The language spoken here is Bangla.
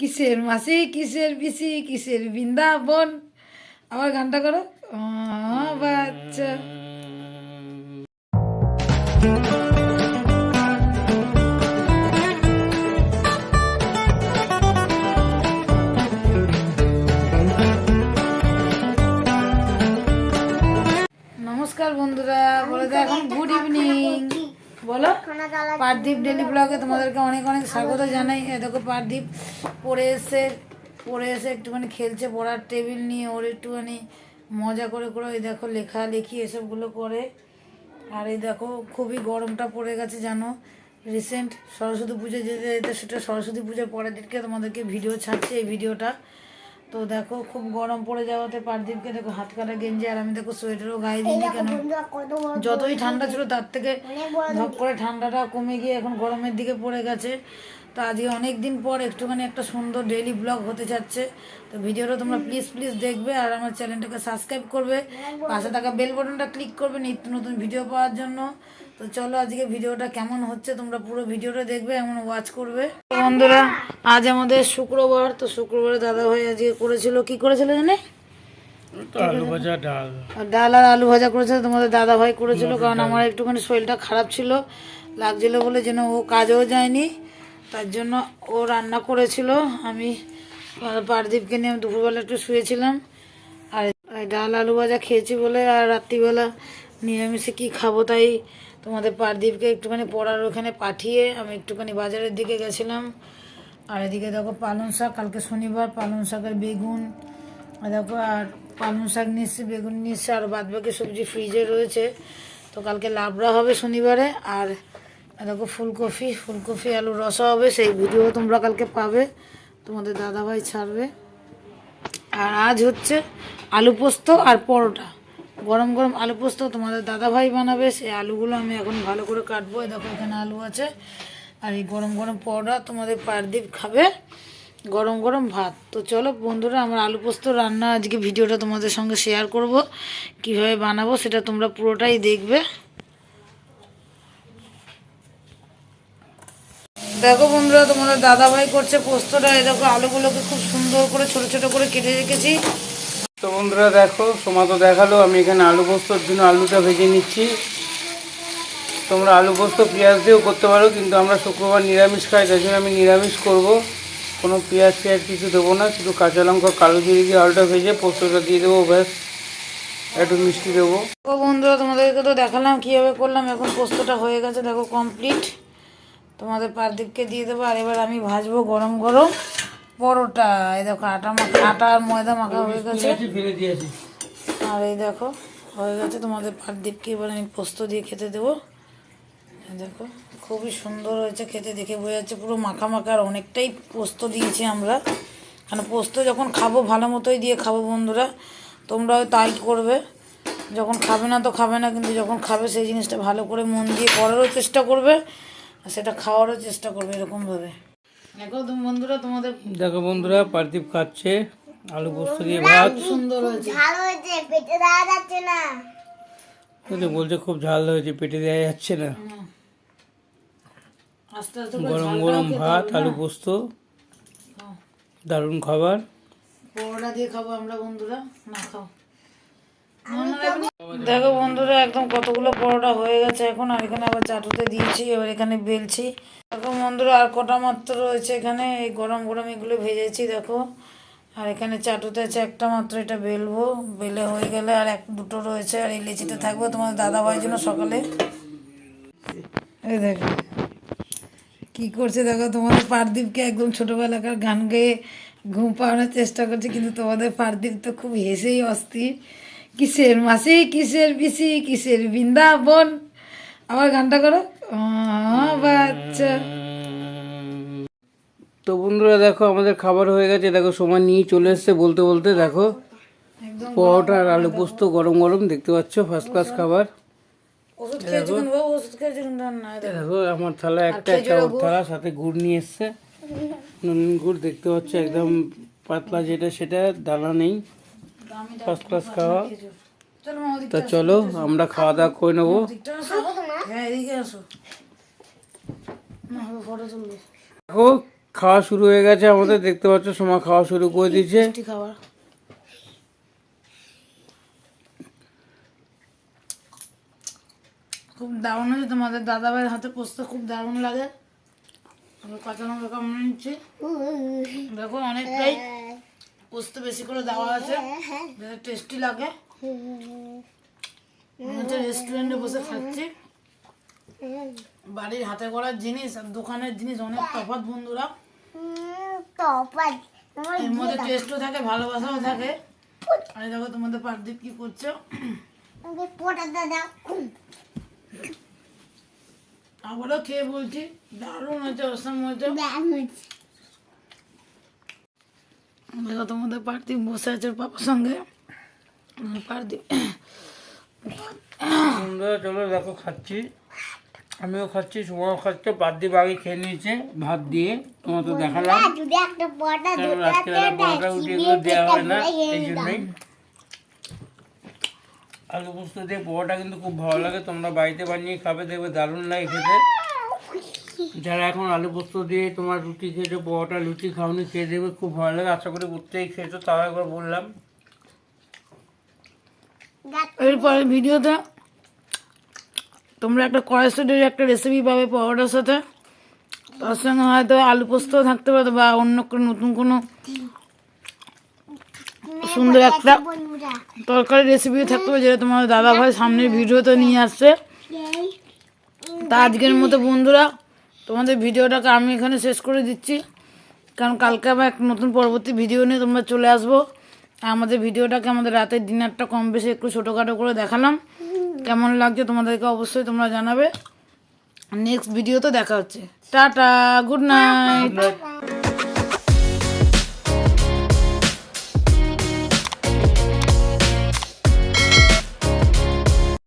কিসের মাসি কিসের পিসি কিসের বৃন্দাবন? আবার গানটা করো। বাচ্চা। বলো। পারদীপ ডেলি ব্লগে তোমাদেরকে অনেক অনেক স্বাগত জানাই। দেখো পারদীপ পড়ে এসে পড়ে এসে একটুখানি খেলছে পড়ার টেবিল নিয়ে ওর একটুখানি মজা করে করে ওই দেখো লেখালেখি এসবগুলো করে। আর এই দেখো খুবই গরমটা পড়ে গেছে জানো? রিসেন্ট সরস্বতী পুজো যেতে যেতে সেটা সরস্বতী পুজোর পরের দিনকে তোমাদেরকে ভিডিও ছাড়ছে এই ভিডিওটা তো দেখো খুব গরম পড়ে যাওয়াতে পারদীপকে দেখো হাত কাটা গেঞ্জি আর আমি দেখো সোয়েটারও গায়ে দিইনি কেন? যতই ঠান্ডা ছিল তার থেকে ধপ করে ঠান্ডাটা কমে গিয়ে এখন গরমের দিকে পড়ে গেছে। তো আজকে অনেক দিন পর একটুখানি একটা সুন্দর ডেইলি ব্লগ হতে যাচ্ছে। তো ভিডিওটা তোমরা প্লিজ প্লিজ দেখবে আর আমার চ্যানেলটাকে সাবস্ক্রাইব করবে। পাশে থাকা বেল বাটনটা ক্লিক করবে নিত্য নতুন ভিডিও পাওয়ার জন্য। তো চলো আজকে ভিডিওটা কেমন হচ্ছে তোমরা পুরো ভিডিওটা দেখবে এমন ওয়াচ করবে। বন্ধুরা আজ আমাদের শুক্রবার তো শুক্রবারে দাদা ভাই আজকে করেছিল কি করেছিল জানে? আলু ভাজা ডাল। আর ডাল আর আলু ভাজা করেছিল তোমাদের দাদা ভাই করেছিল কারণ আমার একটুখানি শরীরটা খারাপ ছিল লাগছিল বলে যেন ও কাজেও যায়নি। তার জন্য ও রান্না করেছিল। আমি পারদীপকে নিয়ে আমি দুপুরবেলা একটু শুয়েছিলাম। আর ডাল আলু ভাজা খেয়েছি বলে আর রাত্রিবেলা নিরামিষে কি খাব তাই তোমাদের পারদীপকে একটুখানি পড়ার ওখানে পাঠিয়ে আমি একটুখানি বাজারের দিকে গেছিলাম। আর এদিকে দেখো পালং শাক, কালকে শনিবার পালং শাকের বেগুন। আর দেখো, আর পালং শাক নিচ্ছি বেগুন নিচ্ছি আর বাদ বাকি সবজি ফ্রিজে রয়েছে। তো কালকে লাবড়া হবে শনিবারে, আর দেখো ফুলকপি ফুলকপি আলু রসা হবে, সেই ভিডিও তোমরা কালকে পাবে। তোমাদের দাদাভাই ছাড়বে। আর আজ হচ্ছে আলু পোস্ত আর পরোটা। গরম গরম আলু পোস্ত তোমাদের দাদাভাই বানাবে। সেই আলুগুলো আমি এখন ভালো করে কাটবো। দেখো এখানে আলু আছে। আর এই গরম গরম পরোটা তোমাদের পারদীপ খাবে। গরম গরম ভাত। তো চলো বন্ধুরা, আমার আলু পোস্ত রান্না আজকে ভিডিওটা তোমাদের সঙ্গে শেয়ার করব। কীভাবে বানাবো সেটা তোমরা পুরোটাই দেখবে। দেখো বন্ধুরা তোমাদের দাদা ভাই করছে পোস্তটা। এই দেখো আলুগুলোকে খুব সুন্দর করে ছোট ছোট করে কেটে রেখেছি। তো বন্ধুরা দেখো সোমা তো দেখাল আমি এখানে আলু পোস্তর জন্য আলুটা ভেজে নিচ্ছি। তোমরা আলু পোস্ত পেঁয়াজ দিয়েও করতে পারো কিন্তু আমরা শুক্রবার নিরামিষ খাই তাই জন্য আমি নিরামিষ করব। কোনো পেঁয়াজ পেঁয়াজ কিছু দেবো না শুধু কাঁচা লঙ্কা কালো জিরে দিয়ে আলুটা ভেজে পোস্তটা দিয়ে দেবো ব্যাস। একটু মিষ্টি দেবো। ও বন্ধুরা তোমাদেরকে তো দেখালাম কীভাবে করলাম এখন পোস্তটা হয়ে গেছে দেখো কমপ্লিট তোমাদের পারদীপকে দিয়ে দেবো আর এবার আমি ভাজবো গরম গরম পরোটা। এই দেখো আটা মাখা আটা আর ময়দা মাখা হয়ে গেছে। আর এই দেখো হয়ে গেছে তোমাদের পারদীপকে এবার আমি পোস্ত দিয়ে খেতে দেবো। দেখো খুবই সুন্দর হয়েছে খেতে দেখে বোঝা যাচ্ছে পুরো মাখা মাখা আর অনেকটাই পোস্ত দিয়েছি আমরা। কারণ পোস্ত যখন খাব ভালো মতোই দিয়ে খাব বন্ধুরা। তোমরাও তাই করবে। যখন খাবে না তো খাবে না কিন্তু যখন খাবে সেই জিনিসটা ভালো করে মন দিয়ে করারও চেষ্টা করবে। সেটা খাওয়ারও চেষ্টা করবে এরকমভাবে। দেখো তুমি বন্ধুরা তোমাদের দেখো বন্ধুরা পার্থিব খাচ্ছে। আলু পোস্ত দিয়ে ভাত। সুন্দর হয়েছে। ভালো হয়েছে পেটে দেওয়া যাচ্ছে না। বলছে খুব ঝাল হয়েছে পেটে দেওয়া যাচ্ছে না। আস্তে আস্তে করে গরম গরম ভাত আলু পোস্ত। দারুণ খাবার। পরোটা দিয়ে খাব আমরা বন্ধুরা না খাও। দেখো বন্ধুরা, একদম কতগুলো পরোটা হয়ে গেছে এখন, আর এখানে আবার চাটুতে দিয়েছি, এবার এখানে বেলছি। দেখো বন্ধুরা, আর কটা মাত্র রয়েছে এখানে, এই গরম গরম এগুলো ভেজেছি, দেখো। আর এখানে চাটুতে আছে একটা মাত্র, এটা বেলবো। বেলে হয়ে গেলে আর এক, দুটো রয়েছে, আর এই লিচিতে থাকবে তোমার দাদা ভাইয়ের জন্য সকালে। দেখো, কি করছে দেখো, তোমাদের পারদীপকে একদম ছোটোবেলাকার গান গেয়ে ঘুম পাওয়ানোর চেষ্টা করছে, কিন্তু তোমাদের পারদীপ তো খুব হেসেই অস্থির। কিসের মাসি কিসের পিসি কিসের বৃন্দাবন? আবার গানটা করো। বাচ্চা। তো বন্ধুরা দেখো আমাদের খাবার হয়ে গেছে। দেখো সময় নিয়ে চলে এসছে বলতে বলতে দেখো। একদম পরোটা আর আলু পোস্ত গরম গরম দেখতে পাচ্ছ ফার্স্ট ক্লাস খাবার। দেখো। আমার থালা একটা একটা ওর থালা সাথে গুড় নিয়ে এসছে। নুন গুড় দেখতে পাচ্ছ একদম পাতলা যেটা সেটা দানা নেই। ফার্স্ট ক্লাস খাওয়া। চলো তা চলো আমরা খাওয়া দাওয়া করে নেব। হ্যাঁ দেখো খাওয়া শুরু হয়ে গেছে আমাদের দেখতে পাচ্ছ সময় খাওয়া শুরু করে দিয়েছে খুব দারুণ হয়েছে তোমাদের দাদা ভাইয়ের হাতে পোস্ত খুব দারুণ লাগে। আমি কাঁচা লঙ্কা কামড়ে নিচ্ছি। দেখো অনেকটাই পোস্ত বেশি করে দেওয়া আছে। যাতে টেস্টি লাগে। হচ্ছে রেস্টুরেন্টে বসে খাচ্ছি। বাড়ির হাতে করার জিনিস আর দোকানের জিনিস অনেক তফাৎ বন্ধুরা। এর মধ্যে টেস্টও থাকে ভালোবাসাও থাকে। আর দেখো তোমাদের পারদীপ কি করছ। আবারও খেয়ে বলছি দারুণ হয়েছে অসম হয়েছে। দেখো তোমাদের পার্থিব বসে আছে পাপার সঙ্গে। পার্থিব বন্ধুরা চলো দেখো, খাচ্ছি। আমিও খাচ্ছি সুমাও খাচ্ছে দিয়ে আগে খেয়ে নিয়েছে, ভাত দিয়ে। তোমার তো দেখালাম। রাত্রিবেলা পরোটা উঠে দেওয়া হয় না, এই জন্যই। আলু পোস্ত দিয়ে পরোটা কিন্তু খুব ভালো লাগে। তোমরা বাড়িতে বানিয়ে খাবে, দেখবে দারুণ লাগে খেতে। যারা এখন আলু পোস্ত দিয়ে তোমার রুটি খেয়েছো, পরোটা, লুচি খাওনি, খেয়ে দেবে, খুব ভালো লাগে। আশা করি প্রত্যেকেই খেয়েছো, তাও একবার বললাম। এরপরে ভিডিওতে তোমরা একটা কড়াইশুটির একটা রেসিপি পাবে পরোটার সাথে। তার সঙ্গে হয়তো আলু পোস্তও থাকতে পারে বা অন্য কোনো নতুন কোনো সুন্দর একটা তরকারি রেসিপিও থাকতে পারে, যেটা তোমার দাদা ভাই সামনের ভিডিওতে নিয়ে আসছে। তা আজকের মতো বন্ধুরা তোমাদের ভিডিওটাকে আমি এখানে শেষ করে দিচ্ছি। কারণ কালকে আবার এক নতুন পরবর্তী ভিডিও নিয়ে তোমরা চলে আসব। আমাদের ভিডিওটাকে আমাদের রাতের ডিনারটা কম বেশি একটু ছোটোখাটো করে দেখালাম। কেমন লাগছে তোমাদেরকে অবশ্যই তোমরা জানাবে। নেক্সট ভিডিও তো দেখা হচ্ছে। Tata good night.